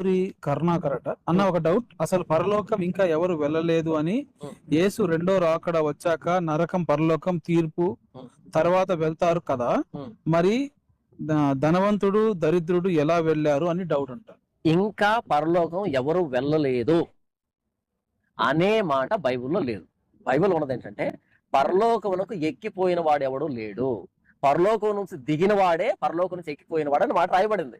ఊరి కర్ణాకరట అన్న ఒక డౌట్ అసలు పరలోకం ఇంకా ఎవరు వెళ్ళలేదు అని యేసు రెండో రాకడ వచ్చాక నరకం పరలోకం తీర్పు తర్వాత వెళ్తారు కదా. మరి ధనవంతుడు దరిద్రుడు ఎలా వెళ్ళారు అని డౌట్ అంట. ఇంకా పరలోకం ఎవరు వెళ్ళలేదు అనే మాట బైబిల్లో లేదు. బైబిల్ ఉన్నది ఏంటంటే పరలోకమునకు ఎక్కిపోయిన వాడెవడు లేడు. పరలోకం నుంచి దిగిన వాడే పరలోకం నుంచి ఎక్కిపోయిన వాడు అని మాట రాయబడింది.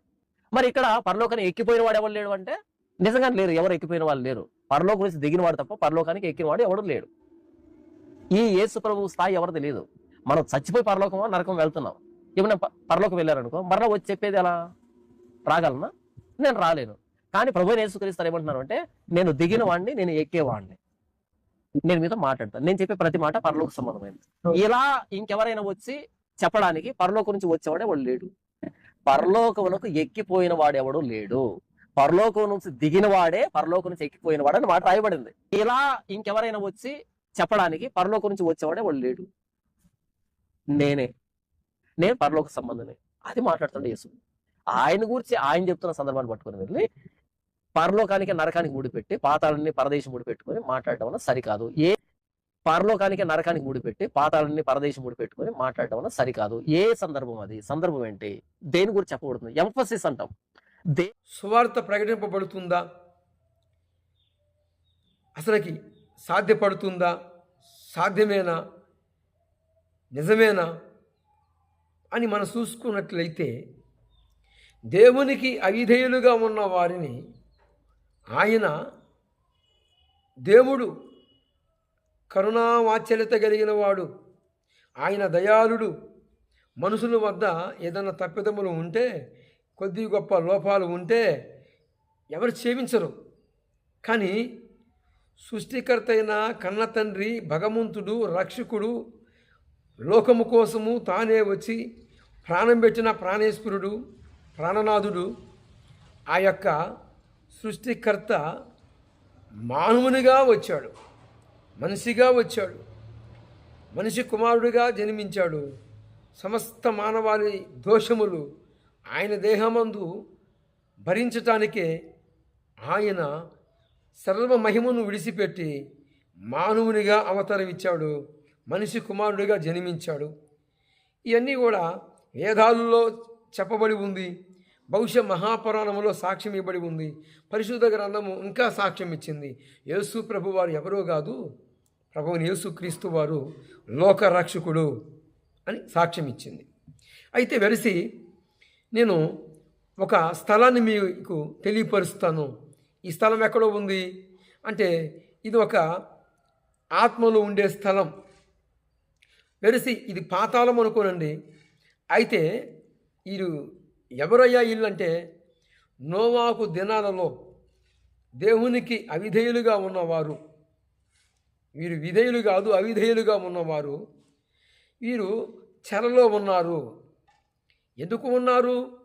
మరి ఇక్కడ పరలోకానికి ఎక్కిపోయిన వాడు ఎవడు లేడు అంటే? నిజంగా లేరు ఎవరు ఎక్కిపోయిన వాళ్ళు లేరు. పరలోకం నుంచి దిగిన వాడు తప్ప పరలోకానికి ఎక్కిన వాడు ఎవడు లేడు. ఈ యేసు ప్రభు స్థాయి ఎవరిది లేదు. మనం చచ్చిపోయి పరలోకం నరకం వెళ్తున్నాం. ఏమైనా పరలోకం వెళ్ళారనుకో మరలా వచ్చి చెప్పేది ఎలా? రాగలనా? నేను రాలేను. కానీ ప్రభు యేసుక్రీస్తారు ఏమంటున్నారు అంటే నేను దిగిన వాడిని నేను ఎక్కేవాడిని. నేను మీతో మాట్లాడతాను. నేను చెప్పే ప్రతి మాట పరలోక సంబంధమైనది. ఇలా ఇంకెవరైనా వచ్చి చెప్పడానికి పరలోకం నుంచి వచ్చేవాడే వాడు లేడు. పరలోకమునకు ఎక్కిపోయిన వాడెవడు లేడు. పరలోకం నుంచి దిగిన వాడే పరలోకం నుంచి ఎక్కిపోయిన వాడు అని మాట రాయబడింది. ఇలా ఇంకెవరైనా వచ్చి చెప్పడానికి పరలోకం నుంచి వచ్చేవాడే వాడు లేడు. నేనే. నేను పరలోక సంబంధమే అది మాట్లాడుతుండే యేసు. ఆయన గురించి ఆయన చెప్తున్న సందర్భాన్ని పట్టుకుని వెళ్ళి పరలోకానికి నరకానికి ముడిపెట్టి పాతాళాన్ని పరదేశం ముడిపెట్టుకొని మాట్లాడటం వల్ల సరికాదు. ఏ పరలోకానికి నరకానికి ముడిపెట్టి పాతాలన్నీ పరదేశం ముడిపెట్టుకుని మాట్లాడటం వల్ల సరికాదు. ఏ సందర్భం అది? సందర్భం ఏంటి? దేని గురించి చెప్పబడుతుంది? ఎంఫసిస్ అంటాం. దే సువార్త ప్రకటింపబడుతుందా? అసలుకి సాధ్యపడుతుందా? సాధ్యమేనా? నిజమేనా? అని మనం చూసుకున్నట్లయితే దేవునికి అవిధేయులుగా ఉన్న వారిని ఆయన దేవుడు కరుణావాత్సల్యత కలిగిన వాడు ఆయన దయాళుడు. మనుషుల వద్ద ఏదైనా తప్పిదములు ఉంటే కొద్ది గొప్ప లోపాలు ఉంటే ఎవరు క్షమించరు. కానీ సృష్టికర్త అయిన కన్న తండ్రి భగవంతుడు రక్షకుడు లోకము కోసము తానే వచ్చి ప్రాణం పెట్టిన ప్రాణేశ్వరుడు ప్రాణనాథుడు. ఆ యొక్క సృష్టికర్త మానవునిగా వచ్చాడు. మనిషిగా వచ్చాడు. మనిషి కుమారుడిగా జన్మించాడు. సమస్త మానవాళి దోషములు ఆయన దేహమందు భరించటానికే ఆయన సర్వ మహిమను విడిచిపెట్టి మానవునిగా అవతరమిచ్చాడు మనిషి కుమారుడిగా జన్మించాడు. ఇవన్నీ కూడా వేదాలలో చెప్పబడి ఉంది. బహుశా మహాపురాణములో సాక్ష్యం ఇవ్వబడి ఉంది. పరిశుద్ధ గ్రంథము ఇంకా సాక్ష్యం ఇచ్చింది. యేసు ప్రభు వారు ఎవరో కాదు? ప్రభువుని యేసు క్రీస్తు వారు లోకరక్షకుడు అని సాక్ష్యం ఇచ్చింది. అయితే వెరసి నేను ఒక స్థలాన్ని మీకు తెలియపరుస్తాను. ఈ స్థలం ఎక్కడో ఉంది? అంటే ఇది ఒక ఆత్మలో ఉండే స్థలం. వెరసి ఇది పాతాళం అనుకోనండి. అయితే వీరు ఎవరయ్యా ఇల్లు అంటే నోవాకు దినాలలో దేవునికి అవిధేయులుగా ఉన్నవారు. వీరు విధేయులు కాదు అవిధేయులుగా ఉన్నవారు. వీరు చెరలో ఉన్నారు. ఎందుకు ఉన్నారు?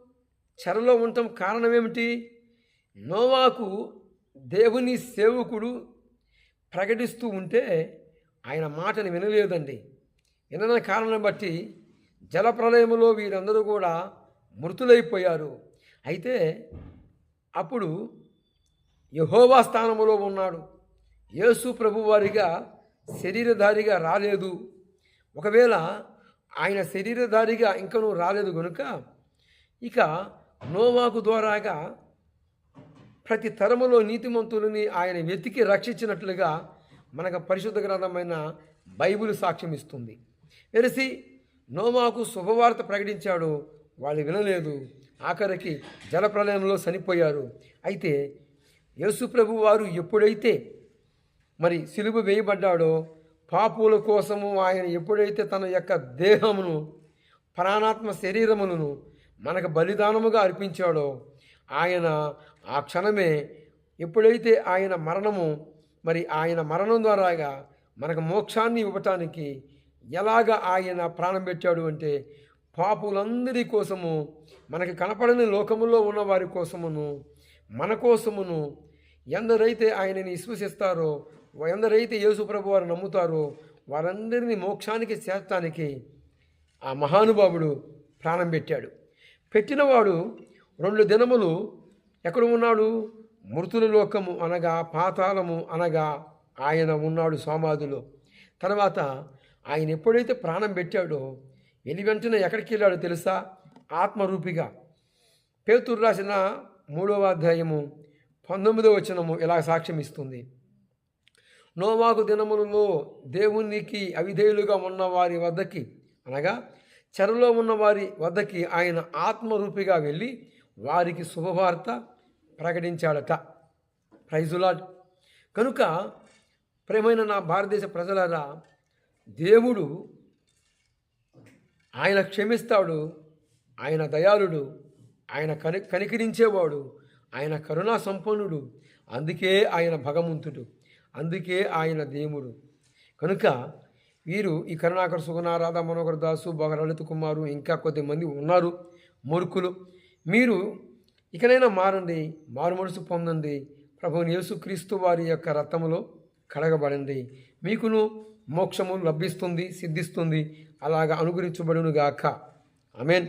చెరలో ఉండటం కారణం ఏమిటి నోవాకు దేవుని సేవకుడు ప్రకటిస్తూ ఉంటే ఆయన మాటని వినలేదండి. వినని కారణం బట్టి జలప్రలయములో వీరందరూ కూడా మృతులైపోయారు. అయితే అప్పుడు యహోవా స్థానములో ఉన్నాడు. యేసు ప్రభువారిగా శరీరధారిగా రాలేదు. ఒకవేళ ఆయన శరీరధారిగా ఇంకనూ రాలేదు కనుక ఇక నోవాకు ద్వారాగా ప్రతి తరములో నీతిమంతులని ఆయన వెతికి రక్షించినట్లుగా మనకు పరిశుద్ధ గ్రంథమైన బైబిల్ సాక్ష్యం ఇస్తుంది. వెరసి నోమాకు శుభవార్త ప్రకటించాడు వాళ్ళు వినలేదు. ఆఖరికి జలప్రలయంలో చనిపోయారు. అయితే యేసుప్రభు వారు ఎప్పుడైతే మరి సిలువ వేయబడ్డాడో పాపుల కోసము ఆయన ఎప్పుడైతే తన యొక్క దేహమును ప్రాణాత్మ శరీరములను మనకు బలిదానముగా అర్పించాడో ఆయన ఆ క్షణమే ఎప్పుడైతే ఆయన మరణము మరి ఆయన మరణం ద్వారాగా మనకు మోక్షాన్ని ఇవ్వటానికి ఎలాగ ఆయన ప్రాణం పెట్టాడు అంటే పాపులందరి కోసము మనకి కనపడని లోకములో ఉన్న వారి కోసమును మన కోసమును ఎందరైతే ఆయనని విశ్వసిస్తారో ఎందరైతే యేసుప్రభు వారు నమ్ముతారో వారందరినీ మోక్షానికి చేర్చడానికి ఆ మహానుభావుడు ప్రాణం పెట్టాడు. పెట్టినవాడు రెండు దినములు ఎక్కడ ఉన్నాడు? మృతుల లోకము అనగా పాతాళము అనగా ఆయన ఉన్నాడు సమాధిలో. తర్వాత ఆయన ఎప్పుడైతే ప్రాణం పెట్టాడో ఎన్ని వెంటనే ఎక్కడికి వెళ్ళాడో తెలుసా? ఆత్మరూపిగా. పేతురు రాసిన మూడవ అధ్యాయము పంతొమ్మిదవ వచనము ఇలా సాక్ష్యం ఇస్తుంది నోవాకు దినములలో దేవునికి అవిధేయులుగా ఉన్న వారి వద్దకి అనగా చెరలో ఉన్న వారి వద్దకి ఆయన ఆత్మరూపిగా వెళ్ళి వారికి శుభవార్త ప్రకటించాడట. ప్రైజులాడ్ కనుక ప్రేమైన నా భారతదేశ ప్రజలారా దేవుడు ఆయన క్షమిస్తాడు ఆయన దయాళుడు ఆయన కని కనికరించేవాడు ఆయన కరుణా సంపన్నుడు అందుకే ఆయన భగవంతుడు. అందుకే ఆయన దేవుడు. కనుక వీరు ఈ కరుణాకర్ సుగుణారాధ మనోహర్ దాసు బొగ కుమారు ఇంకా కొద్దిమంది ఉన్నారు. మూర్ఖులు. మీరు ఇకనైనా మారండి మారు మనసు పొందండి. ప్రభుని యేసుక్రీస్తు వారి యొక్క రథములో కడగబడండి. మీకును మోక్షము లభిస్తుంది సిద్ధిస్తుంది. అలాగా అనుగ్రహించబడునుగాక. గాక మీన్